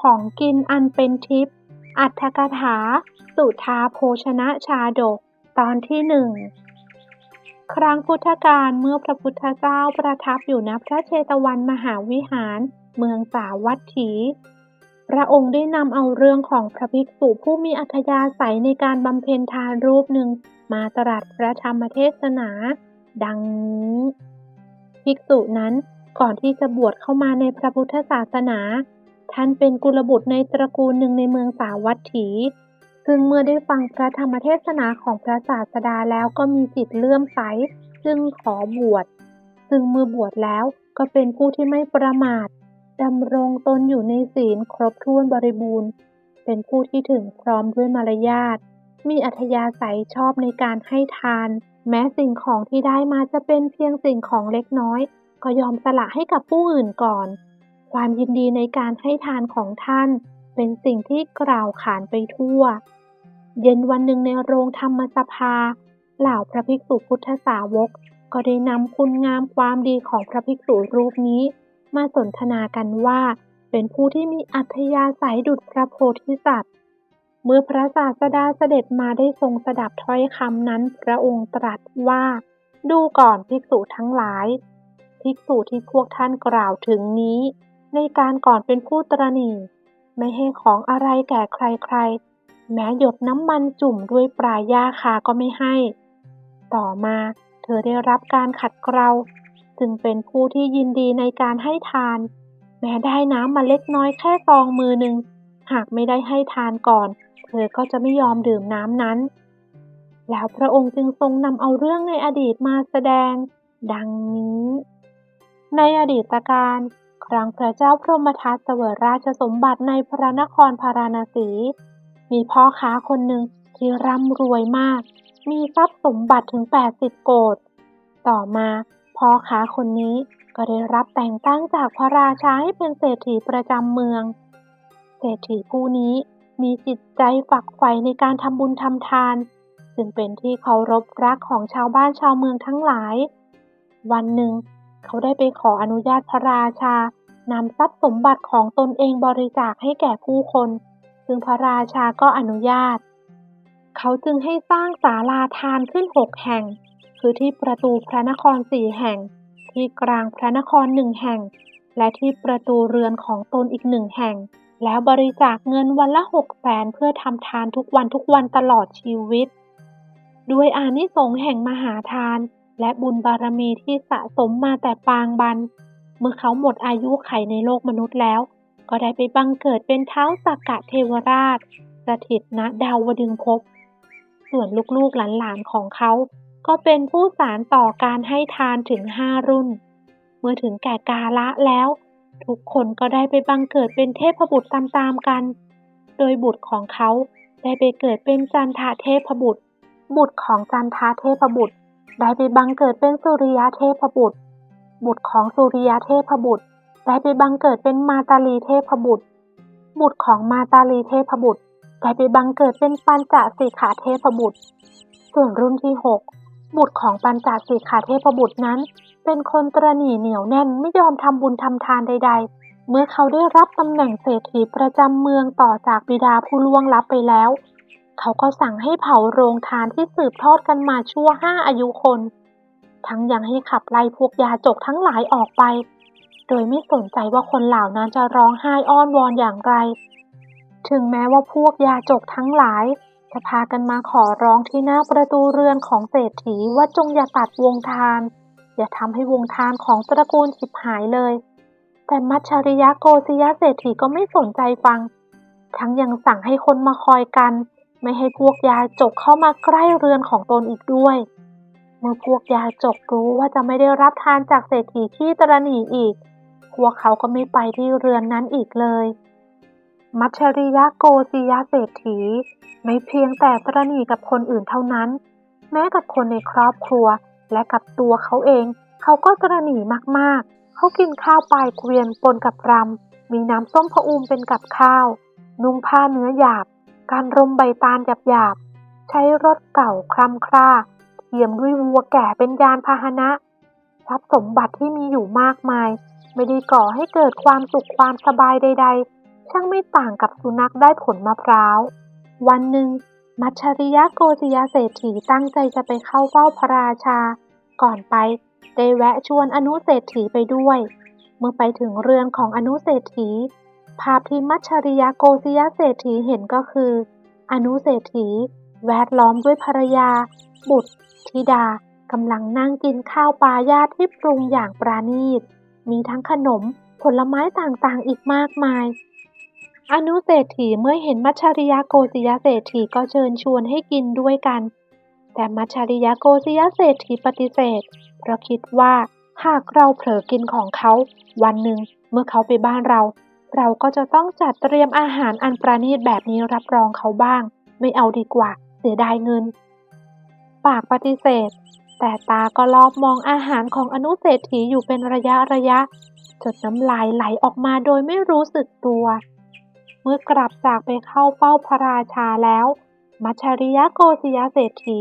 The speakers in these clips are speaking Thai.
ของกินอันเป็นทิพย์ อัตถกถา สุทาโภชนะชาดก ตอนที่หนึ่ง ครั้งพุทธกาลเมื่อพระพุทธเจ้าประทับอยู่ณพระเชตวันมหาวิหาร เมืองสาวัตถี พระองค์ได้นำเอาเรื่องของพระภิกษุผู้มีอัธยาศัยในการบำเพ็ญทานรูปหนึ่งมาตรัสพระธรรมเทศนา ดังนี้ ภิกษุนั้นก่อนที่จะบวชเข้ามาในพระพุทธศาสนา ท่านเป็นกุลบุตรในตระกูลหนึ่งในเมืองสาวัตถี ซึ่งเมื่อได้ฟังพระธรรมเทศนาของพระศาสดาแล้วก็มีจิตเลื่อมใส จึงขอบวช ซึ่งเมื่อบวชแล้วก็เป็นผู้ที่ไม่ประมาทดำรงตนอยู่ในศีลครบถ้วนบริบูรณ์ เป็นผู้ที่ถึงพร้อมด้วยมารยาท มีอัธยาศัยชอบในการให้ทาน แม้สิ่งของที่ได้มาจะเป็นเพียงสิ่งของเล็กน้อย ก็ยอมสละให้กับผู้อื่นก่อน ความยินดีในการให้ทานของท่าน เป็นสิ่งที่กล่าวขานไปทั่ว เย็นวันหนึ่งในโรงธรรมสภา เหล่าพระภิกษุพุทธสาวก ก็ได้นำคุณงามความดีของพระภิกษุรูปนี้ มาสนทนากันว่า เป็นผู้ที่มีอัธยาศัยดุจพระโพธิสัตว์ เมื่อพระศาสดาเสด็จมาได้ทรงสดับถ้อยคำนั้น พระองค์ตรัสว่า ดูก่อนภิกษุทั้งหลายภิกษุที่พวกท่านกล่าวถึงนี้ ในการก่อนเป็นผู้ตรณีไม่ให้ของอะไรแก่ใครๆ แม้หยดน้ำมันจุ่มด้วยปลายยาคาก็ไม่ให้ ต่อมาเธอได้รับการขัดเกลาจึงเป็นผู้ที่ยินดีในการให้ทาน แม้ได้น้ำมาเล็กน้อยแค่ซองมือหนึ่ง หากไม่ได้ให้ทานก่อน เธอก็จะไม่ยอมดื่มน้ำนั้น แล้วพระองค์จึงทรงนำเอาเรื่องในอดีตมาแสดง ดังนี้ ในอดีตการ ครั้งพระเจ้าพรหมทัตเสวยราชสมบัติในพระนครพาราณสี มีพ่อค้าคนหนึ่งที่ร่ำรวยมาก มีทรัพย์สมบัติถึง 80 โกดต่อมาพ่อค้าคนนี้ก็ได้รับแต่งตั้งจากพระราชาให้เป็นเศรษฐีประจำเมือง เศรษฐีผู้นี้มีจิตใจฝักใฝ่ในการทำบุญทำทาน จึงเป็นที่เคารพรักของชาวบ้านชาวเมืองทั้งหลาย วันหนึ่ง เขาได้ไปขออนุญาตพระราชานำทรัพย์สมบัติของตนเองบริจาคให้แก่ผู้คน ซึ่งพระราชาก็อนุญาต เขาจึงให้สร้างศาลาทานขึ้นหกแห่ง คือที่ประตูพระนครสี่แห่ง ที่กลางพระนครหนึ่งแห่ง และที่ประตูเรือนของตนอีกหนึ่งแห่ง แล้วบริจาคเงินวันละหกแสนเพื่อทำทานทุกวันทุกวันตลอดชีวิต ด้วยอานิสงส์แห่งมหาทาน และบุญบารมีที่สะสมมาแต่ปางบัน เมื่อเขาหมดอายุไขในโลกมนุษย์แล้ว ก็ได้ไปบังเกิดเป็นเท้าสักกะเทวราช สถิตณดาวดึงภพ ส่วนลูกๆหลานๆของเขา ก็เป็นผู้สารต่อการให้ทานถึงห้ารุ่น เมื่อถึงแก่กาละแล้ว ทุกคนก็ได้ไปบังเกิดเป็นเทพบุตรตามๆกัน โดยบุตรของเขาได้ไปเกิดเป็นจันทาเทพบุตร บุตรของจันทาเทพบุตร ได้ไปบังเกิดเป็นสุริยะเทพบุตร บุตรของสุริยะเทพบุตร ได้ไปบังเกิดเป็นมาตาลีเทพบุตร บุตรของมาตาลีเทพบุตร ได้ไปบังเกิดเป็นปัญจสีขาเทพบุตร ส่วนรุ่นที่หกบุตรของปัญจสีขาเทพบุตรนั้น เป็นคนตรณีเหนียวแน่นไม่ยอมทำบุญทำทานใด ๆเมื่อเขาได้รับตำแหน่งเศรษฐีประจำเมืองต่อจากบิดาผู้ล่วงลับไปแล้ว เขาก็สั่งให้เผาโรงทานที่สืบทอดกันมาชั่วห้าอายุคน ทั้งยังให้ขับไล่พวกยาจกทั้งหลายออกไป โดยไม่สนใจว่าคนเหล่านั้นจะร้องไห้อ้อนวอนอย่างไร ถึงแม้ว่าพวกยาจกทั้งหลาย จะพากันมาขอร้องที่หน้าประตูเรือนของเศรษฐีว่าจงอย่าตัดวงทาน อย่าทำให้วงทานของตระกูลฉิบหายเลย แต่มัชชริยะโกศยะเศรษฐีก็ไม่สนใจฟัง ทั้งยังสั่งให้คนมาคอยกัน ไม่ให้พวกยาจกเข้ามาใกล้เรือนของตนอีกด้วย เมื่อพวกยาจกรู้ว่าจะไม่ได้รับทานจากเศรษฐีที่ตรณีอีก พวกเขาก็ไม่ไปที่เรือนนั้นอีกเลย มัชริยะโกศิยะเศรษฐี ไม่เพียงแต่ตระหนี่กับคนอื่นเท่านั้น แม้กับคนในครอบครัวและกับตัวเขาเอง เขาก็ตระหนี่มากๆ เขากินข้าวปลายเกวียนปนกับรำมีน้ำส้มพะอูมเป็นกับข้าว นุ่งผ้าเนื้อหยาบ การรมใบตาลหยาบๆ ใช้รถเก่าคร่ำคร่าเทียมด้วยวัวแก่เป็นยานพาหนะทรัพย์สมบัติที่มีอยู่มากมาย ไม่ได้ก่อให้เกิดความสุขความสบายใด ๆ ช่างไม่ต่างกับสุนัขได้ผลมะพร้าว วันหนึ่ง มัชริยะโกศยาเศรษฐีตั้งใจจะไปเข้าเฝ้าพระราชา ก่อนไปได้แวะชวนอนุเศรษฐีไปด้วย เมื่อไปถึงเรือนของอนุเศรษฐี ภาพที่มัชริยะโกศยเศรษฐีเห็นก็คือ อนุเศรษฐี แวดล้อมด้วยภรรยา บุตรธิดากำลังนั่งกินข้าวปลาญาติที่ปรุงอย่างปราณีต มีทั้งขนมผลไม้ต่างๆอีกมากมาย อนุเศรษฐีเมื่อเห็นมัชริยะโกศยเศรษฐีก็เชิญชวนให้กินด้วยกัน แต่มัชริยะโกศยเศรษฐีปฏิเสธ เพราะคิดว่าหากเราเผลอกินของเขา วันหนึ่งเมื่อเขาไปบ้านเรา เราก็จะต้องจัดเตรียมอาหารอันประณีตแบบนี้รับรองเขาบ้าง ไม่เอาดีกว่า เสียดายเงิน ปากปฏิเสธ แต่ตาก็ลอบมองอาหารของอนุเศรษฐีอยู่เป็นระยะระยะจนน้ำลายไหลออกมาโดยไม่รู้สึกตัว เมื่อกลับจากไปเข้าเฝ้าพระราชาแล้ว มัชชริยะโกศยเศรษฐี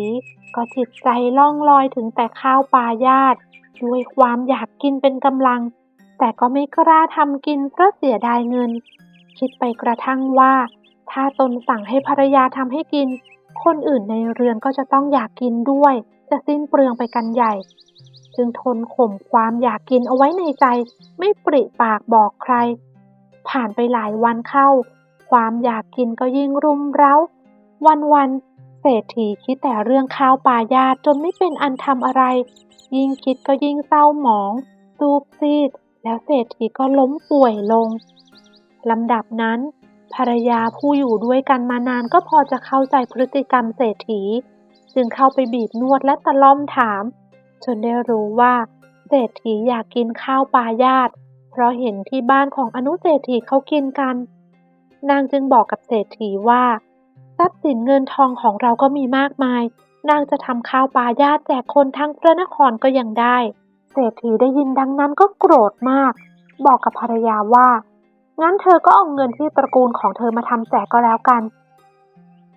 ก็จิตใจล่องลอยถึงแต่ข้าวปลาญาติ ด้วยความอยากกินเป็นกำลัง แต่ก็ไม่กล้าทำกินเพราะเสียดายเงิน คิดไปกระทั่งว่า ถ้าตนสั่งให้ภรรยาทำให้กิน คนอื่นในเรือนก็จะต้องอยากกินด้วย จะสิ้นเปลืองไปกันใหญ่ จึงทนข่มความอยากกินเอาไว้ในใจ ไม่ปริปากบอกใคร ผ่านไปหลายวันเข้า ความอยากกินก็ยิ่งรุมเร้า วันวันเศรษฐีคิดแต่เรื่องข้าวปลาญาติจนไม่เป็นอันทำอะไร ยิ่งคิดก็ยิ่งเศร้าหมอง ซูบซีด แล้วเศรษฐีก็ล้มป่วยลงลำดับนั้น ภรรยาผู้อยู่ด้วยกันมานานก็พอจะเข้าใจพฤติกรรมเศรษฐี จึงเข้าไปบีบนวดและตะล่อมถาม จนได้รู้ว่าเศรษฐีอยากกินข้าวปลาญาติ เพราะเห็นที่บ้านของอนุเศรษฐีเขากินกัน นางจึงบอกกับเศรษฐีว่าทรัพย์สินเงินทองของเราก็มีมากมาย นางจะทำข้าวปลาญาติแจกคนทั้งพระนครก็ยังได้ เศรษฐีได้ยินดังนั้นก็โกรธมาก บอกกับภรรยาว่า งั้นเธอก็เอาเงินที่ตระกูลของเธอมาทำแจกก็แล้วกัน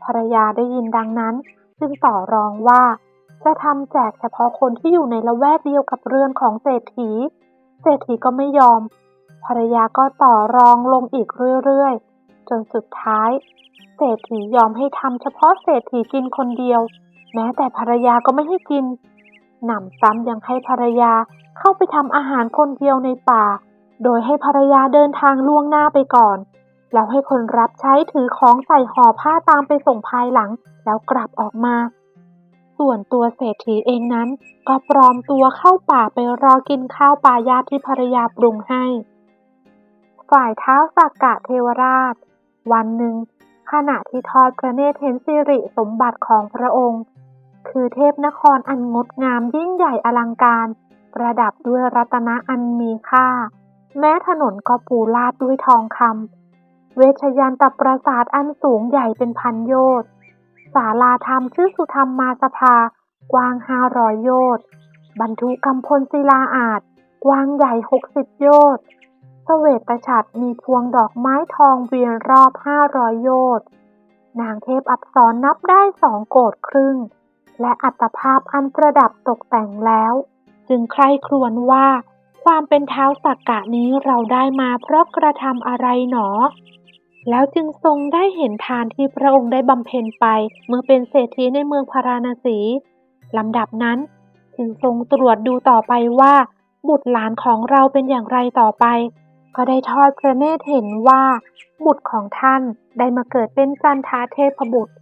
ภรรยาได้ยินดังนั้น จึงต่อรองว่า จะทำแจกเฉพาะคนที่อยู่ในละแวกเดียวกับเรือนของเศรษฐี เศรษฐีก็ไม่ยอม ภรรยาก็ต่อรองลงอีกเรื่อยๆ จนสุดท้าย เศรษฐียอมให้ทำเฉพาะเศรษฐีกินคนเดียว แม้แต่ภรรยาก็ไม่ให้กิน หนำซ้ำยังให้ภรรยาเข้าไปทำอาหารคนเดียวในป่า โดยให้ภรรยาเดินทางล่วงหน้าไปก่อน แล้วให้คนรับใช้ถือของใส่ห่อผ้าตามไปส่งภายหลังแล้วกลับออกมา ส่วนตัวเศรษฐีเองนั้น ก็ปลอมตัวเข้าป่าไปรอกินข้าวปลายาที่ภรรยาปรุงให้ ฝ่ายเท้าสักกะเทวราช วันหนึ่งขณะที่ทอดพระเนตรเห็นสิริสมบัติของพระองค์ คือเทพนครอันงดงามยิ่งใหญ่อลังการ ประดับด้วยรัตนะอันมีค่า แม้ถนนก็ปูลาดด้วยทองคำเวชยันตปราสาทอันสูงใหญ่เป็นพันโยชน์ศาลาธรรมชื่อสุธรรมมาสภา กว้างห้าร้อยโยชน์บรรทุกำพลศิลาอาจ กว้างใหญ่หกสิบโยชน์เสวตฉัตรมีพวงดอกไม้ทองเวียนรอบห้าร้อยโยชน์นางเทพอับสรนับได้สองโกดครึ่ง และอัตภาพอันประดับตกแต่งแล้ว จึงใคร่ครวญว่า ความเป็นเท้าสักกะนี้เราได้มาเพราะกระทำอะไรหนอ แล้วจึงทรงได้เห็นทานที่พระองค์ได้บำเพ็ญไป เมื่อเป็นเศรษฐีในเมืองพาราณสีลำดับนั้น จึงทรงตรวจดูต่อไปว่า บุตรหลานของเราเป็นอย่างไรต่อไป ก็ได้ทอดพระเนตรเห็นว่า บุตรของท่านได้มาเกิดเป็นจันทาเทพบุตร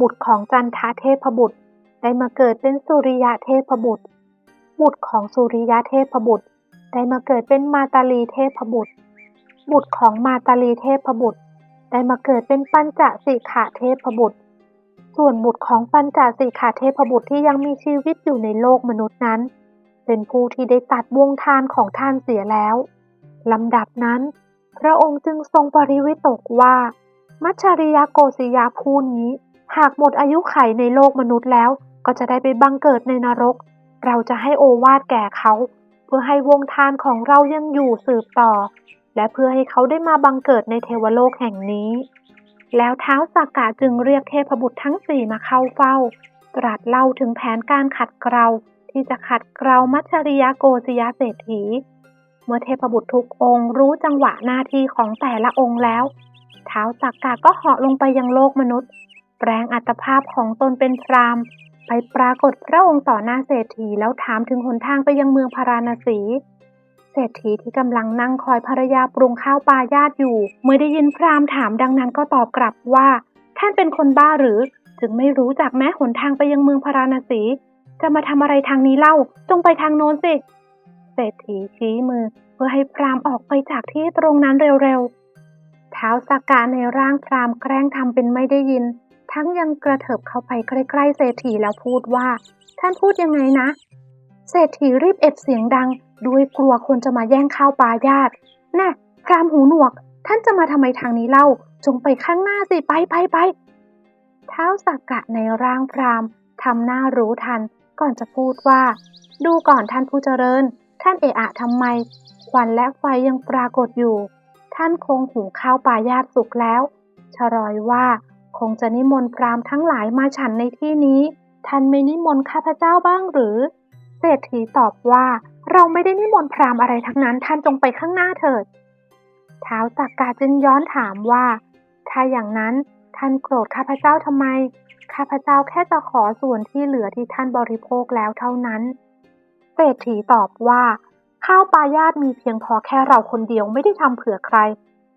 บุตรของจันทาเทพบุตร ได้มาเกิดเป็นสุริยะเทพบุตร บุตรของสุริยะเทพบุตร ได้มาเกิดเป็นมาตาลีเทพบุตร บุตรของมาตาลีเทพบุตร ได้มาเกิดเป็นปัญจสิกขาเทพบุตร ส่วนบุตรของปัญจสิกขาเทพบุตรที่ยังมีชีวิตอยู่ในโลกมนุษย์นั้น เป็นผู้ที่ได้ตัดวงทานของท่านเสียแล้วลำดับนั้น พระองค์จึงทรงปริวิตกว่า มัชริยโกศิยาผู้นี้ หากหมดอายุไขในโลกมนุษย์แล้ว ก็จะได้ไปบังเกิดในนรก เราจะให้โอวาทแก่เขา เพื่อให้วงทานของเรายังอยู่สืบต่อ และเพื่อให้เขาได้มาบังเกิดในเทวโลกแห่งนี้ แล้วเท้าสากกะจึงเรียกเทพบุตรทั้งสี่มาเข้าเฝ้า ตรัสเล่าถึงแผนการขัดเกลาที่จะขัดเกลามัชริยโกศยาเศรษฐี เมื่อเทพบุตรทุกองค์รู้จังหวะหน้าที่ของแต่ละองค์แล้วเท้าสักกะก็เหาะลงไปยังโลกมนุษย์ แปลงอัตภาพของตนเป็นพราม ไปปรากฏพระองค์ต่อหน้าเศรษฐีแล้วถามถึงหนทางไปยังเมืองพาราณสี เศรษฐีที่กำลังนั่งคอยภรรยาปรุงข้าวปลายาติอยู่ เมื่อได้ยินพราหมณ์ถามดังนั้นก็ตอบกลับว่า ท่านเป็นคนบ้าหรือ จึงไม่รู้จักแม้หนทางไปยังเมืองพาราณสี จะมาทำอะไรทางนี้เล่าจงไปทางโน้นสิ เศรษฐีชี้มือ เพื่อให้พราหมณ์ออกไปจากที่ตรงนั้นเร็วๆเท้าสากกาในร่างพราหมณ์แกล้งทำเป็นไม่ได้ยิน ทั้งยังกระเถิบเข้าไปใกล้ๆเศรษฐีแล้วพูดว่า ท่านพูดยังไงนะ เศรษฐีรีบเอ็ดเสียงดัง ด้วยกลัวคนจะมาแย่งข้าวปลาญาติน่ะพรามหูหนวก ท่านจะมาทำไมทางนี้เล่า จงไปข้างหน้าสิไปไปไปเท้าสักกะในร่างพรามทำหน้ารู้ทัน ก่อนจะพูดว่า ดูก่อนท่านผู้เจริญ ท่านเอะอะทำไมควันและไฟยังปรากฏอยู่ ท่านคงหุงข้าวปลายาติสุกแล้วชรอยว่า คงจะนิมนต์พราหมณ์ทั้งหลายมาฉันในที่นี้ ท่านไม่นิมนต์ข้าพเจ้าบ้างหรือ เศรษฐีตอบว่าเราไม่ได้นิมนต์พราหมณ์อะไรทั้งนั้น ท่านจงไปข้างหน้าเถิด ท้าสักกาจึงย้อนถามว่า ถ้าอย่างนั้นท่านโกรธข้าพเจ้าทำไม ข้าพเจ้าแค่จะขอส่วนที่เหลือที่ท่านบริโภคแล้วเท่านั้น เศรษฐีตอบว่า ข้าวปลายาตมีเพียงพอแค่เราคนเดียวไม่ได้ทำเผื่อใคร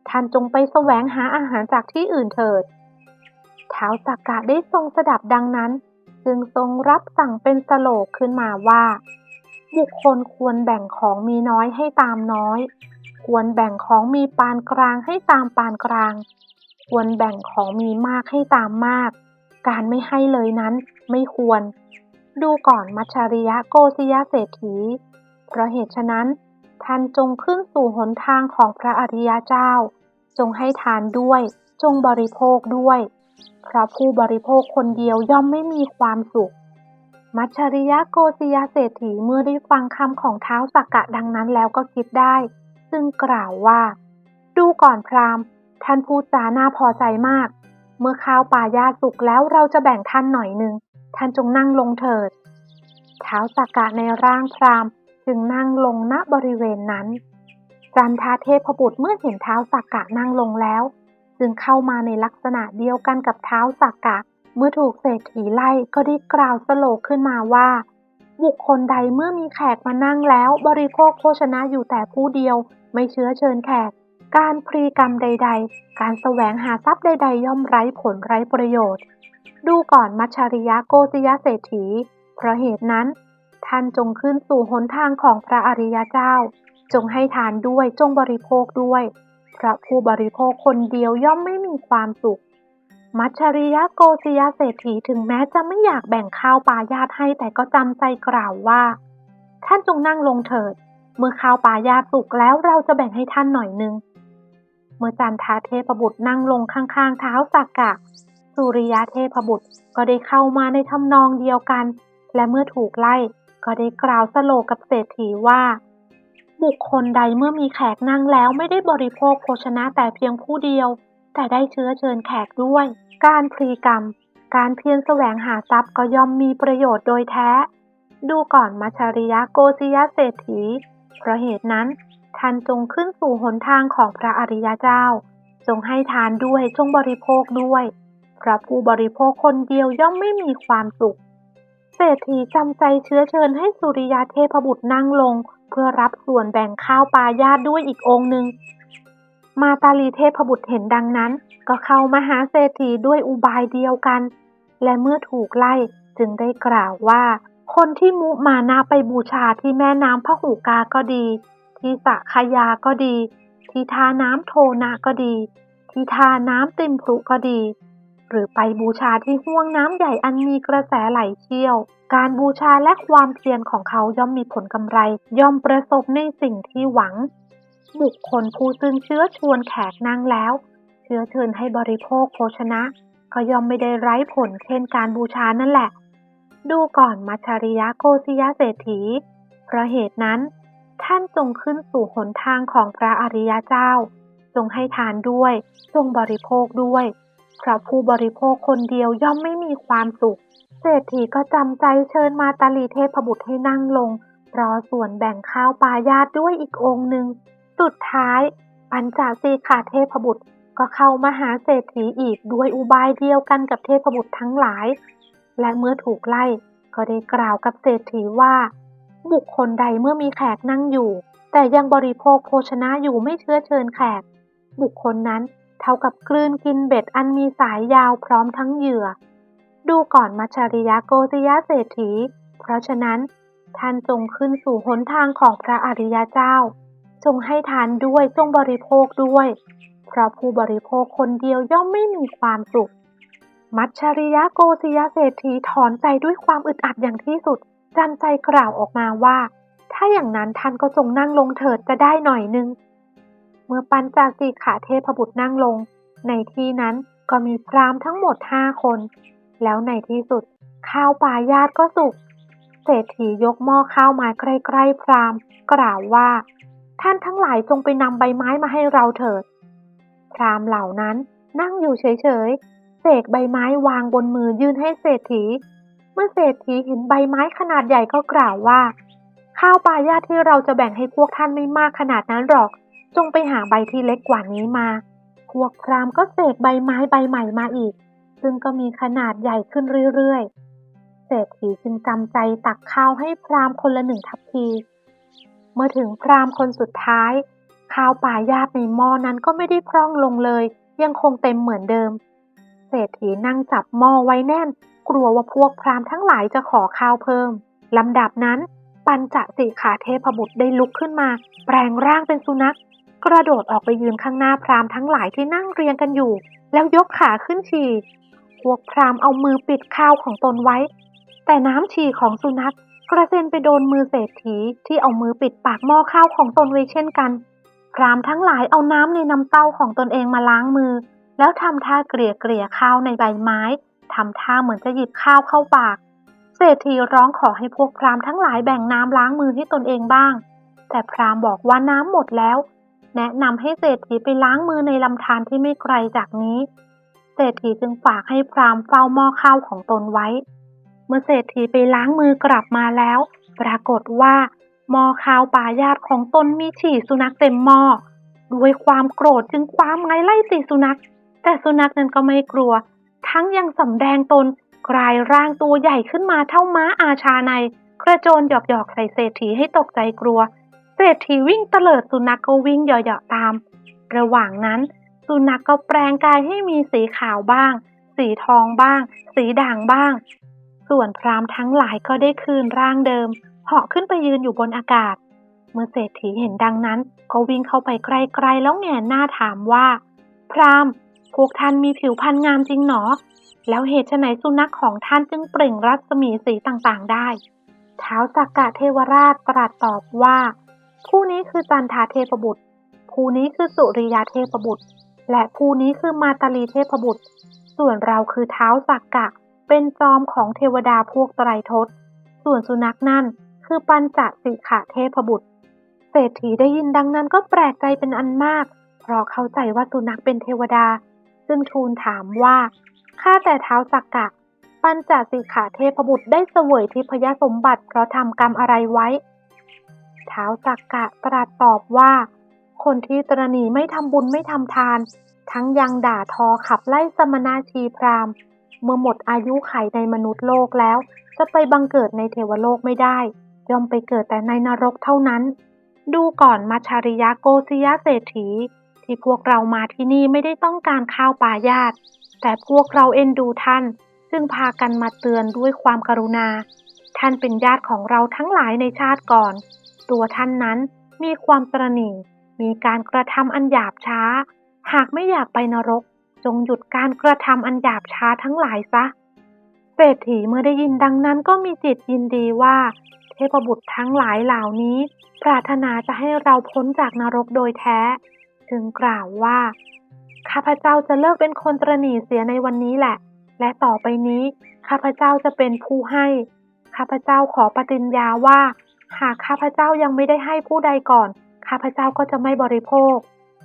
ท่านจงไปแสวงหาอาหารจากที่อื่นเถิด ท้าสักกะได้ทรงสดับดังนั้น จึงทรงรับสั่งเป็นสโลกขึ้นมาว่า บุคคลควรแบ่งของมีน้อยให้ตามน้อย ควรแบ่งของมีปานกลางให้ตามปานกลาง ควรแบ่งของมีมากให้ตามมาก การไม่ให้เลยนั้นไม่ควร ดูก่อนมัชชริยะโกศิยะเศรษฐี เพราะเหตุฉะนั้นท่านจงขึ้นสู่หนทางของพระอริยเจ้า จงให้ทานด้วย จงบริโภคด้วย เพราะผู้บริโภคคนเดียวย่อมไม่มีความสุข มัชริยะโกศิยะเศรษฐีเมื่อได้ฟังคำของเท้าสักกะดังนั้นแล้วก็คิดได้ ซึ่งกล่าวว่า ดูก่อนพราหมณ์ ท่านพูดจาน่าพอใจมาก เมื่อข้าวป่ายาสุกแล้วเราจะแบ่งท่านหน่อยหนึ่งท่านจงนั่งลงเถิด เท้าสักกะในร่างพราหมณ์จึงนั่งลงณบริเวณนั้นจันทาเทพบุตรเมื่อเห็นเท้าสักกะนั่งลงแล้ว จึงเข้ามาในลักษณะเดียวกันกับเท้าสักกะ เมื่อถูกเศรษฐีไล่ก็ได้กล่าวสโลกขึ้นมาว่า บุคคลใดเมื่อมีแขกมานั่งแล้ว บริโภคโภชนะอยู่แต่ผู้เดียว ไม่เชื้อเชิญแขก การพรีกรรมใด ๆ การแสวงหาทรัพย์ใด ๆ ย่อมไร้ผลไร้ประโยชน์ ดูก่อนมัชชริยะโกศิยะเศรษฐีเพราะเหตุนั้น ท่านจงขึ้นสู่หนทางของพระอริยเจ้า จงให้ทานด้วยจงบริโภคด้วย ระผู้บริโภคคนเดียวย่อมไม่มีความสุข มัชริยะโกศยเศรษฐีถึงแม้จะไม่อยากแบ่งข้าวปลายาตให้แต่ก็จำใจกล่าวว่า ท่านจงนั่งลงเถิด เมื่อข้าวปลายาตสุกแล้วเราจะแบ่งให้ท่านหน่อยนึง เมื่อจันทาเทพบุตรนั่งลงข้างๆเท้าสักกะ สุริยะเทพบุตรก็ได้เข้ามาในทำนองเดียวกัน และเมื่อถูกไล่ก็ได้กล่าวสโลกับเศรษฐีว่า บุคคลใดเมื่อมีแขกนั่งแล้วไม่ได้บริโภคโภชนะแต่เพียงผู้เดียว แต่ได้เชื้อเชิญแขกด้วย การพลีกรรม การเพียรแสวงหาทรัพย์ก็ย่อมมีประโยชน์โดยแท้ ดูก่อนมัชริยะโกศิยะเศรษฐี เพราะเหตุนั้นท่านจงขึ้นสู่หนทางของพระอริยเจ้า จงให้ทานด้วยจงบริโภคด้วยเพราะผู้บริโภคคนเดียวย่อมไม่มีความสุข เศรษฐีจำใจเชื้อเชิญให้สุริยะเทพบุตรนั่งลง เพื่อรับส่วนแบ่งข้าวปลายาติด้วยอีกองค์หนึ่ง มาตาลีเทพบุตรเห็นดังนั้น ก็เข้ามาหาเศรษฐีด้วยอุบายเดียวกัน และเมื่อถูกไล่จึงได้กล่าวว่า คนที่มุมานาไปบูชาที่แม่น้ำพระหูกาก็ดี ที่สระคายาก็ดี ที่ท่าน้ำโทนาก็ดี ที่ท่าน้ำติมพรุก็ดี หรือไปบูชาที่ห้วงน้ำใหญ่อันมีกระแสไหลเชี่ยว การบูชาและความเพียรของเขาย่อมมีผลกำไร ย่อมประสบในสิ่งที่หวัง บุคคลผู้ซึ่งเชื้อชวนแขกนั่งแล้ว เชื้อเชิญให้บริโภคโภชนะ ก็ย่อมไม่ได้ไร้ผลเช่นการบูชานั่นแหละ ดูก่อนมัชริยะโกศิยะเศรษฐี เพราะเหตุนั้น ท่านจงขึ้นสู่หนทางของพระอริยเจ้าจงให้ทานด้วย จงบริโภคด้วย เพราะผู้บริโภคคนเดียวย่อมไม่มีความสุข เศรษฐีก็จำใจเชิญมาตาลีเทพบุตรให้นั่งลง รอส่วนแบ่งข้าวปลายาตด้วยอีกองค์หนึ่ง สุดท้าย ปัญจสีขาเทพบุตรก็เข้ามาหาเศรษฐีอีกด้วยอุบายเดียวกันกับเทพบุตรทั้งหลาย และเมื่อถูกไล่ก็ได้กล่าวกับเศรษฐีว่า บุคคลใดเมื่อมีแขกนั่งอยู่ แต่ยังบริโภคโภชนะอยู่ไม่เชื้อเชิญแขก บุคคลนั้น เท่ากับกลืนกินเบ็ดอันมีสายยาวพร้อมทั้งเหยื่อ ดูก่อนมัชาริยะโกติยะเศรษฐี เพราะฉะนั้น ท่านจงขึ้นสู่หนทางของพระอริยเจ้า จงให้ทานด้วยจงบริโภคด้วย เพราะผู้บริโภคคนเดียวย่อมไม่มีความสุข มัชชาริยะโกศิยะเศรษฐีถอนใจด้วยความอึดอัดอย่างที่สุดจำใจกล่าวออกมาว่า ถ้าอย่างนั้นท่านก็จงนั่งลงเถิดจะได้หน่อยนึง เมื่อปัญจสีขาเทพบุตรนั่งลง ในที่นั้นก็มีพรามทั้งหมดห้าคน แล้วในที่สุดข้าวปลายาตก็สุก เศรษฐียกหม้อข้าวมาใกล้ๆพรามกล่าวว่า ท่านทั้งหลายจงไปนำใบไม้มาให้เราเถิด พรามเหล่านั้นนั่งอยู่เฉยๆ เสกใบไม้วางบนมือยื่นให้เศรษฐี เมื่อเศรษฐีเห็นใบไม้ขนาดใหญ่ก็กล่าวว่า ข้าวปลายาที่เราจะแบ่งให้พวกท่านไม่มากขนาดนั้นหรอก จงไปหาใบที่เล็กกว่านี้มา พวกพรามก็เสกใบไม้ใบใหม่มาอีก ซึ่งก็มีขนาดใหญ่ขึ้นเรื่อยๆ เศรษฐีจึงจำใจตักข้าวให้พรามคนละหนึ่งทัพพี เมื่อถึงพรามคนสุดท้าย ข้าวปลายาตในหม้อนั้นก็ไม่ได้พร่องลงเลย ยังคงเต็มเหมือนเดิม เศรษฐีนั่งจับหม้อไว้แน่น กลัวว่าพวกพรามทั้งหลายจะขอข้าวเพิ่มลำดับนั้นปัญจสีขาเทพบุตรได้ลุกขึ้นมา แปลงร่างเป็นสุนัข กระโดดออกไปยืนข้างหน้าพรามทั้งหลายที่นั่งเรียงกันอยู่ แล้วยกขาขึ้นฉี่พวกพรามเอามือปิดข้าวของตนไว้ แต่น้ำฉี่ของสุนัขกระเซ็นไปโดนมือเศรษฐีที่เอามือปิดปากหม้อข้าวของตนไว้เช่นกัน พรามทั้งหลายเอาน้ำในน้ำเต้าของตนเองมาล้างมือ แล้วทำท่าเกลี่ยเกลี่ยข้าวในใบไม้ทำท่าเหมือนจะหยิบข้าวเข้าปาก เศรษฐีร้องขอให้พวกพรามทั้งหลายแบ่งน้ำล้างมือให้ตนเองบ้าง แต่พรามบอกว่าน้ำหมดแล้ว แนะนำให้เศรษฐีไปล้างมือในลำธารที่ไม่ไกลจากนี้ เศรษฐีจึงฝากให้พรามเฝ้าหม้อข้าวของตนไว้ เมื่อเศรษฐีไปล้างมือกลับมาแล้ว ปรากฏว่าหม้อข้าวปลายาตของตนมีฉี่สุนัขเต็มหม้อด้วยความโกรธจึงคว้าไม้ไล่ตีสุนัข แต่สุนัขนั้นก็ไม่กลัว ทั้งยังสำแดงตนกลายร่างตัวใหญ่ขึ้นมาเท่าม้าอาชาใน กระโจนหยอกๆใส่เศรษฐีให้ตกใจกลัว รษฐีวิ่งเตลิดสุนัขก็วิ่งเหยาะๆตาม ระหว่างนั้น สุนัขก็แปลงกายให้มีสีขาวบ้าง สีทองบ้าง สีด่างบ้าง ส่วนพรามทั้งหลายก็ได้คืนร่างเดิมเหาะขึ้นไปยืนอยู่บนอากาศ เมื่อเศรษฐีเห็นดังนั้น ก็วิ่งเข้าไปใกล้ๆแล้วแงนหน้าถามว่า พรามพวกท่านมีผิวพรรณงามจริงหนอ แล้วเหตุไฉนสุนัขของท่านจึงเปล่งรัศมีสีต่างๆได้ เท้าวสักกะเทวราชตรัสตอบว่า ผู้นี้คือจันทาเทพบุตรผู้นี้คือสุริยาเทพบุตร และผู้นี้คือมาตาลีเทพบุตร ส่วนเราคือเท้าสักกะ เป็นจอมของเทวดาพวกไตรทศ ส่วนสุนัขนั่นคือปัญจสิขะเทพบุตร เศรษฐีได้ยินดังนั้นก็แปลกใจเป็นอันมาก เพราะเข้าใจว่าสุนัขเป็นเทวดา ซึ่งทูลถามว่า ข้าแต่เท้าสักกะ ปัญจสิขาเทพบุตรได้เสวยทิพยสมบัติเพราะทำกรรมอะไรไว้ เท้าวสักกะตรัสตอบว่า คนที่ตรณีไม่ทำบุญไม่ทำทาน ทั้งยังด่าทอขับไล่สมณาชีพราหมณ์ เมื่อหมดอายุไขในมนุษย์โลกแล้ว จะไปบังเกิดในเทวโลกไม่ได้ ย่อมไปเกิดแต่ในนรกเท่านั้น ดูก่อนมาชาริยะโกศิยะเศรษฐี ที่พวกเรามาที่นี่ไม่ได้ต้องการข้าวปลายาตแต่พวกเราเอ็นดูท่านซึ่งพากันมาเตือนด้วยความกรุณา ท่านเป็นญาติของเราทั้งหลายในชาติก่อน ตัวท่านนั้นมีความตระหนี่มีการกระทำอันหยาบช้า หากไม่อยากไปนรก จงหยุดการกระทำอันหยาบช้าทั้งหลายซะ เศรษฐีเมื่อได้ยินดังนั้นก็มีจิตยินดีว่า เทพบุตรทั้งหลายเหล่านี้ ปรารถนาจะให้เราพ้นจากนรกโดยแท้ จึงกล่าวว่า ข้าพเจ้าจะเลิกเป็นคนตรณีเสียในวันนี้แหละ และต่อไปนี้ ข้าพเจ้าจะเป็นผู้ให้ ข้าพเจ้าขอปฏิญญาว่า หากข้าพเจ้ายังไม่ได้ให้ผู้ใดก่อน ข้าพเจ้าก็จะไม่บริโภค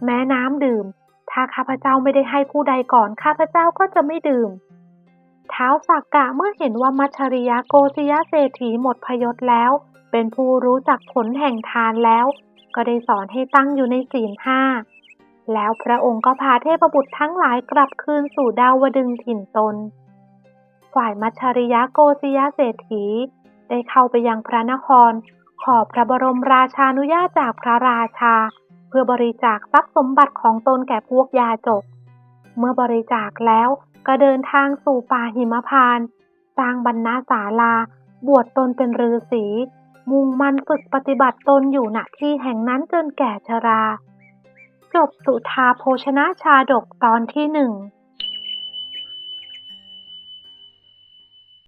แม้น้ำดื่ม ถ้าข้าพเจ้าไม่ได้ให้ผู้ใดก่อน ข้าพเจ้าก็จะไม่ดื่ม เท้าวสักกะเมื่อเห็นว่ามัชริยะโกศยเศรษฐีหมดพยศแล้ว เป็นผู้รู้จักผลแห่งทานแล้ว ก็ได้สอนให้ตั้งอยู่ในศีลห้า แล้วพระองค์ก็พาเทพบุตรทั้งหลายกลับคืนสู่ดาวดึงถิ่นตน ฝ่ายมัชริยะโกศยเศรษฐีได้เข้าไปยังพระนคร ขอพระบรมราชานุญาตจากพระราชา เพื่อบริจาคทรัพย์สมบัติของตนแก่พวกยาจก เมื่อบริจาคแล้วก็เดินทางสู่ป่าหิมพานต์สร้างบรรณาศาลา บวชตนเป็นฤาษีมุ่งมั่นฝึกปฏิบัติตนอยู่ณที่แห่งนั้นจนแก่ชรา จบสุธาโภชนะชาดกตอนที่หนึ่ง